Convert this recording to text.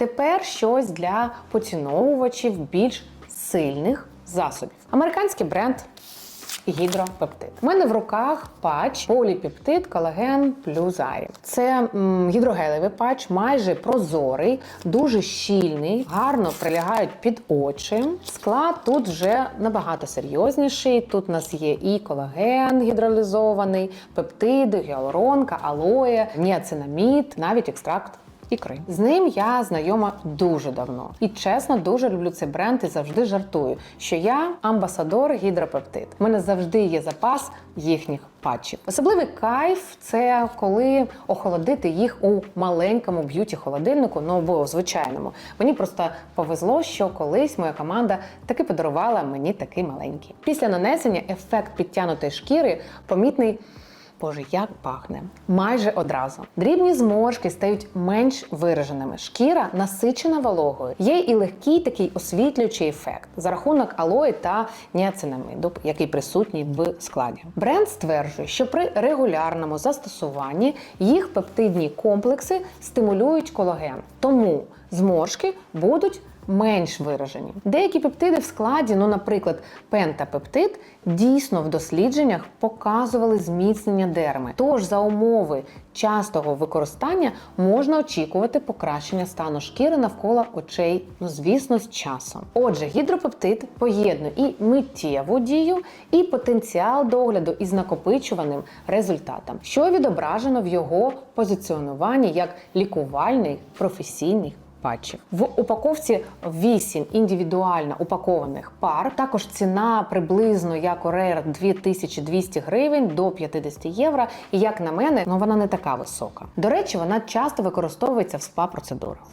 Тепер щось для поціновувачів більш сильних засобів. Американський бренд гідропептид. У мене в руках патч поліпептид колаген плюс Айрі. Це м, гідрогелевий патч, майже прозорий, дуже щільний, гарно прилягають під очі. Склад тут вже набагато серйозніший. Тут у нас є і колаген гідролізований, пептиди, гіалуронка, алоє, ніацинамід, навіть екстракт ікри. З ним я знайома дуже давно. І чесно, дуже люблю цей бренд і завжди жартую, що я амбасадор гідропептид. У мене завжди є запас їхніх патчів. Особливий кайф це коли охолодити їх у маленькому б'юті холодильнику, ну звичайному. Мені просто повезло, що колись моя команда таки подарувала мені такий маленький. Після нанесення ефект підтянутої шкіри помітний. Боже, як пахне майже одразу. Дрібні зморшки стають менш вираженими. Шкіра насичена вологою. Є і легкий такий освітлюючий ефект за рахунок алої та ніацинамиду, який присутній в складі. Бренд стверджує, що при регулярному застосуванні їх пептидні комплекси стимулюють колаген, тому зморшки будуть менш виражені. Деякі пептиди в складі, ну, наприклад, пентапептид, дійсно в дослідженнях показували зміцнення дерми. Тож за умови частого використання можна очікувати покращення стану шкіри навколо очей, ну звісно, з часом. Отже, гідропептид поєднує і миттєву дію, і потенціал догляду із накопичуваним результатом, що відображено в його позиціонуванні як лікувальний професійний патчів. В упаковці 8 індивідуально упакованих пар. Також ціна приблизно як Rare 2200 гривень до 50 євро. І як на мене, ну вона не така висока. До речі, вона часто використовується в спа процедурах.